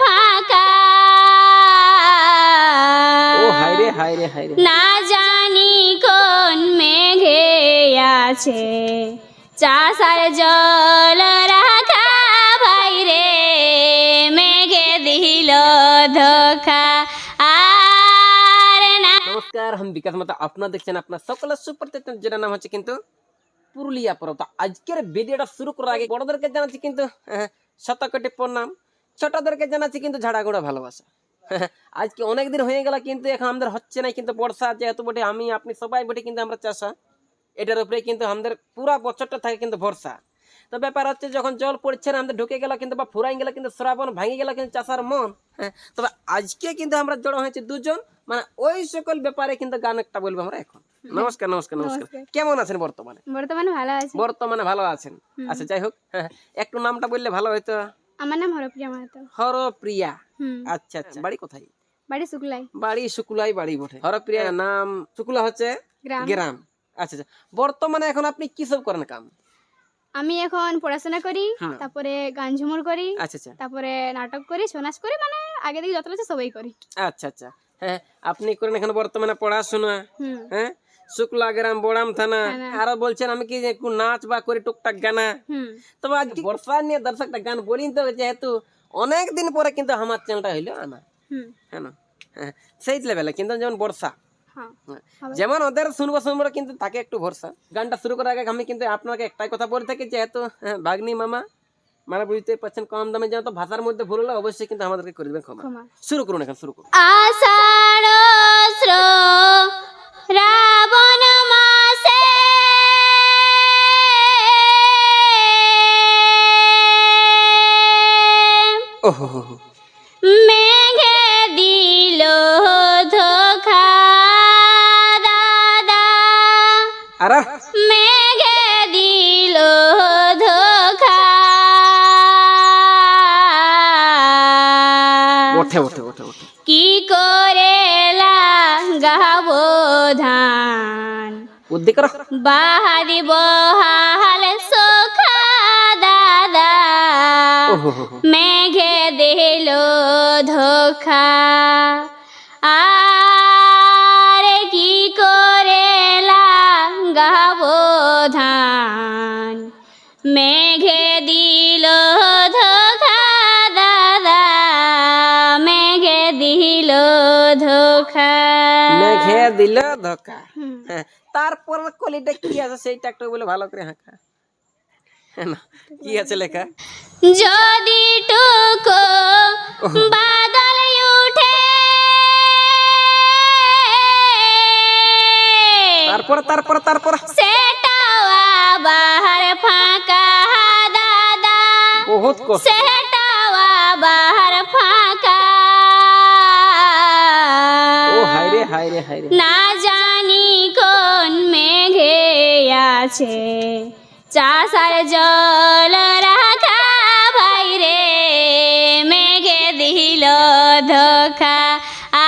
ফাঁকা। ও না জানি কোন মেঘে আছে। চাষার জল রাখা বাইরে মেঘে দিল ধোকা। আর না নমস্কার আমি বিকাশ মাতা। আপনারা দেখছেন আপনার সকলের সুপার যেটা নাম হচ্ছে কিন্তু পুরুলিয়া পর্বত। আজকের ভিডিওটা শুরু করার আগে বড়দেরকে জানাচ্ছি কিন্তু আহ, শতকোটি প্রণাম। ছোটদেরকে জানাচ্ছি কিন্তু ঝাড়াগুড়া ভালোবাসা। আজকে অনেক দিন হয়ে গেল কিন্তু এখন আমাদের হচ্ছে না কিন্তু বর্ষা যেহেতু বটে আমি আপনি সবাই বটে কিন্তু আমরা চাষা। এটার উপরে কিন্তু আমাদের পুরা বছরটা থাকে কিন্তু ভরসা তো ব্যাপার হচ্ছে যখন জল পড়ছে না আমাদের ঢুকে গেল কিন্তু বা ফুরাই গেল কিন্তু শ্রাবণ ভাঙে গেল কিন্তু চাষার মন। হ্যাঁ তবে আজকে কিন্তু আমরা জড়ো হয়েছে দুজন। মানে ওই সকল ব্যাপারে কিন্তু গান একটা বলব আমরা এখন। নমস্কার নমস্কার নমস্কার। কেমন আছেন বর্তমানে? বর্তমানে ভালো আছে। বর্তমানে ভালো আছেন? আচ্ছা যাই হোক হ্যাঁ, একটু নামটা বললে ভালো হতো আমার নাম হরপ্রিয়া মাহাতো। হরপ্রিয়া। আচ্ছা আচ্ছা। বাড়ি কোথায়? বাড়ি শুক্লাই। বাড়ি শুকুলাই বাড়ি বটে। হরপ্রিয়া নাম শুকুলা হচ্ছে? গ্রাম। গ্রাম। আচ্ছা আচ্ছা। বর্তমানে এখন আপনি কি সব করেন কাম? আমি এখন পড়াশোনা করি তারপরে গান ঝুমুর করি আচ্ছা আচ্ছা। তারপরে নাটক করি নাচ করি মানে আগে থেকে যত আছে সবাই করি। আচ্ছা আচ্ছা। হ্যাঁ আপনি করেন এখন বর্তমানে পড়াশোনা? হ্যাঁ? শুক্লা গ্রাম বোড়াম থানা। আরও বলছেন আমি কি একটু নাচ বা করি টুকটাক গানা? হুম। তবে আজ বর্ষা নিয়ে দর্শকটা গান বলিন তো যেহেতু অনেক দিন পরে কিন্তু আমার চ্যানেলটা হইল আনা হ্যাঁ না? হ্যাঁ সেই লেভেলে কিন্তু যেমন বর্ষা। হ্যাঁ হ্যাঁ। যেমন ওদের শুনব শুনব কিন্তু তাকে একটু ভরসা। গানটা শুরু করার আগে আমি কিন্তু আপনাকে একটাই কথা বলে থাকি যেহেতু হ্যাঁ, ভাগ্নি মামা মানে বুঝতে পারছেন কম দামে যেহেতু ভাষার মধ্যে ভুল হলে অবশ্যই কিন্তু আমাদেরকে করে দেবেন ক্ষমা। ক্ষমা। শুরু করুন এখন শুরু করুন। আষাঢ় মেঘে দিল ধোখা দাদা। আর। মেঘে দিল ধোখা। ওঠে ওঠে ওঠে ওঠে। কি করে লাগাবো ধান? করো। বাহারি বহাল সোখা। মেঘে দিল ধোখা। আর কি করে লাগাবো ধান? মেঘে দিল ধোখা দাদা। মেঘে দিল ধোখা। মেঘে দিল হুম। হ্যাঁ তারপর কলিটা কি আছে সেইটা একটু বলে ভালো করে হাঁকা। কি আছে লেখা? যদি টুকো বাদল উঠে। তারপর তারপর তারপর। সেটাও আবার ফাঁকা দাদা। বহুত কষ্ট। সেটাও আবার ফাঁকা। ও হাইরে হাইরে হাইরে না জানি কোন মেঘে আছে। চাষার জল রাখা বাইরে মেঘে দিল ধোখা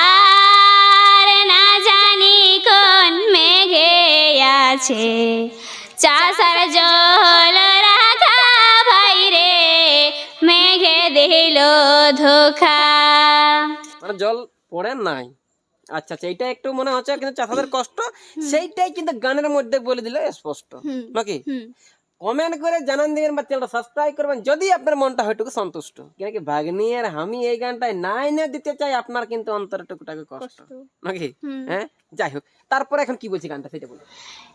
আর না জানি কোন মেঘে আছে। চাষার জল রাখা বাইরে মেঘে দিল ধোকা। মানে জল পড়ে নাই? আচ্ছা আচ্ছা এইটা একটু মনে হচ্ছে কিন্তু চাষাদের কষ্ট। সেইটাই কিন্তু গানের মধ্যে বলে দিলে স্পষ্ট। নাকি? কমেন্ট করে জানান দিবেন বা চ্যানেলটা সাবস্ক্রাইব করবেন যদি আপনার মনটা হয়টুকু সন্তুষ্ট। কেন কি ভাগ্নি আর আমি এই গানটাই নাই না দিতে চাই আপনার কিন্তু অন্তরটুকুটাকে কষ্ট। কষ্ট। নাকি? হ্যাঁ? যাই হোক তারপরে এখন কি বলছি গানটা সেটা বলুন।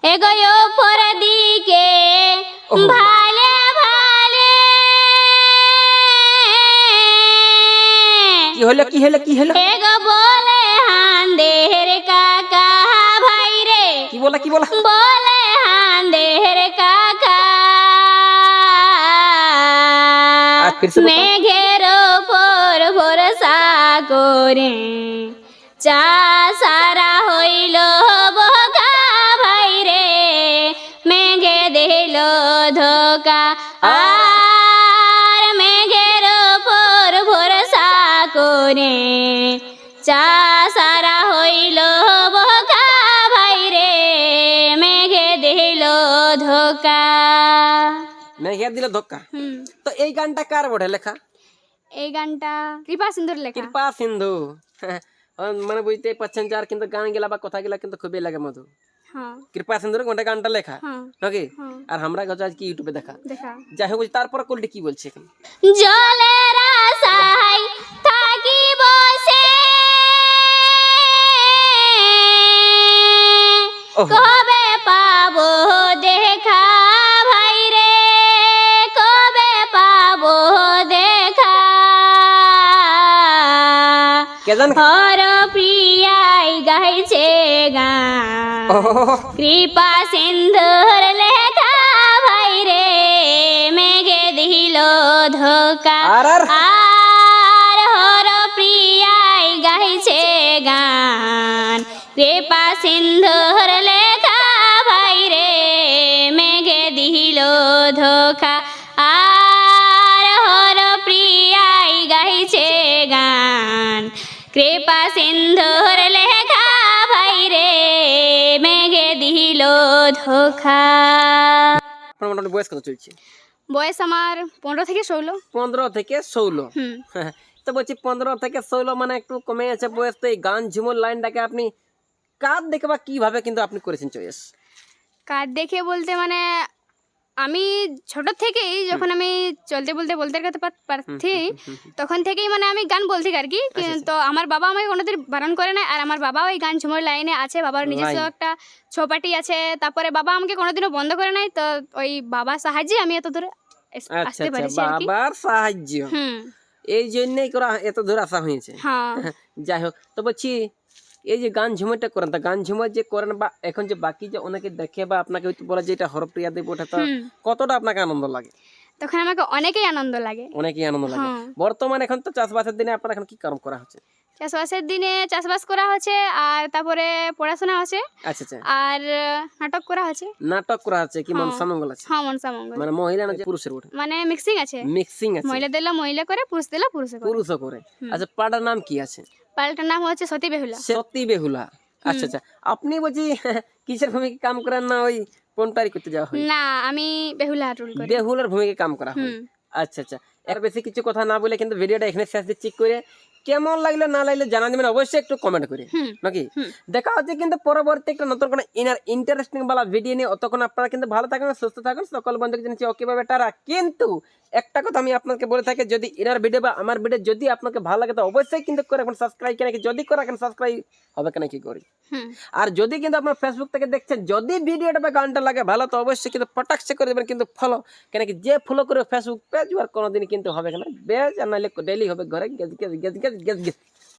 এগোয় পর দিকে ভালে ভালে কি হলো কি হলো কি হলো? এগো বলে হান্দের কাকা ভাই রে। কি বলা কি বলা? বলে হান্দের কাকা। মেঘের ওপর ভরসা করে চা সারা হইল বগা ভাই রে। মেঘে দিল ধোকা করে চা সারা হইল বগা ভাই রে মেঘে দিল ধোকা। মেঘে কে দিল ধোকা। হুম। তো এই গানটা কার বটে লেখা? এই গানটা কৃপা সিন্ধুর লেখা। কৃপা সিন্ধু। হ্যাঁ, মানে বুঝতেই পারছেন যে আর কিন্তু গান গেলা বা কথা গেলা কিন্তু খুবই লাগে মধু। হ্যাঁ। কৃপা সিন্ধুর কোনটা গানটা লেখা? হ্যাঁ। নাকি? হ্যাঁ। আর আমরা গেছে আজকে ইউটিউবে দেখা। দেখা। যাই হোক তারপরে কোলটি কি বলছে এখন? জলের আশায় কবে পাবো দেখা ভাই রে? কবে পাবো দেখা? হর প্রিয়াই গাইছে গান। কৃপা সিন্ধুর লেখা ভাই রে মেঘে দিল ধোকা। আর হর প্রিয়াই গাইছে গান। কৃপা সিন্ধুর কৃপা সিন্ধুর লেখা ভাই রে মেঘে দিল আপনার মোটামুটি বয়স কত চলছে? বয়স আমার পনেরো থেকে ষোলো। পনেরো থেকে ষোলো? হুম। তো বলছি পনেরো থেকে ষোলো মানে একটু কমে আছে বয়স তো এই গান ঝুমুর লাইনটাকে আপনি কার দেখে বা কীভাবে কিন্তু আপনি করেছেন চয়েস? কার দেখে বলতে মানে আমি ছোট থেকেই যখন আমি চলতে বলতে বলতে পার- পারছি তখন থেকেই মানে আমি গান বলছি আর কি। আচ্ছা, তো আমার বাবা আমাকে কোনোদিন বারণ করে না আর আমার বাবাও এই গান ঝুমোর লাইনে আছে বাবার নিজস্ব একটা ছৌপাটি আছে। তারপরে বাবা আমাকে কোনোদিনও বন্ধ করে নাই। তো ওই বাবার সাহায্যে আমি এত দূরে আচ্ছা আসতে আচ্ছা পেরেছি আর কি। বাবার সাহায্য। হুম। এই জন্যই করা এত দূর আসা হয়েছে। হ্যাঁ। যাই হোক তো বলছি এই যে গান ঝুমরটা করেন তা গান ঝুমর যে করেন বা এখন যে বাকি যে অনেকে দেখে বা আপনাকে হয়তো বলে যে এটা হরপ্রিয়া দেব ওটা তো কতটা আপনাকে আনন্দ লাগে? তখন আমাকে অনেকেই আনন্দ লাগে। অনেকই আনন্দ লাগে। হ্যাঁ। বর্তমানে এখন তো চাষবাসের দিনে আপনার এখন কি কাম করা হচ্ছে? চাষবাসের দিনে চাষবাস করা হচ্ছে আর তারপরে পড়াশোনা হচ্ছে আচ্ছা আচ্ছা। আর নাটক করা হচ্ছে। নাটক করা হচ্ছে কি হ্যাঁ। মনসা মঙ্গল আছে? হ্যাঁ মনসা মঙ্গল মানে মহিলা না পুরুষের ওঠে? মানে মিক্সিং আছে। মিক্সিং আছে। মহিলা দিলে মহিলা করে পুরুষ দিলে পুরুষ করে। পুরুষও করে। আচ্ছা পাড়ার নাম কি আছে? পাল্টার নাম হচ্ছে সতী বেহুলা। সতী বেহুলা। আচ্ছা আচ্ছা। আপনি বলছি কিসের ভূমিকা কাম করেন না ওই কোন তারিখ করতে যাওয়া হয়? না আমি বেহুলা রুল করি। বেহুলার ভূমিকা কাম করা হয়। আচ্ছা আচ্ছা। এর বেশি কিছু কথা না বলে কিন্তু ভিডিওটা এখানে শেষ দিচ্ছি করে কেমন লাগল না লাগল জানা দেবেন অবশ্যই একটু কমেন্ট করে। নাকি? দেখা হচ্ছে কিন্তু পরবর্তী একটা নতুন কোনো ইনার ইন্টারেস্টিং বালা ভিডিও নিয়ে। অতক্ষণ আপনারা কিন্তু ভালো থাকুন সুস্থ থাকুন সকল বন্ধুকে জানাচ্ছি ওকে ভাবে টারা কিন্তু একটা কথা আমি আপনাকে বলে থাকি যদি ইনার ভিডিও বা আমার ভিডিও যদি আপনাকে ভালো লাগে তো অবশ্যই কিন্তু করে এখন সাবস্ক্রাইব কেন যদি করে এখন সাবস্ক্রাইব হবে কেন কি করি? আর যদি কিন্তু আপনার ফেসবুক থেকে দেখছেন যদি ভিডিওটা বা গানটা লাগে ভালো তো অবশ্যই কিন্তু পটাকসে করে দেবেন কিন্তু ফলো কেন কি যে ফলো করে ফেসবুক পেজ আর কোনোদিন কিন্তু হবে না বেজ আর নাহলে ডেলি হবে ঘরে গেজ গেজ গেজ গেজ গেজ গেজ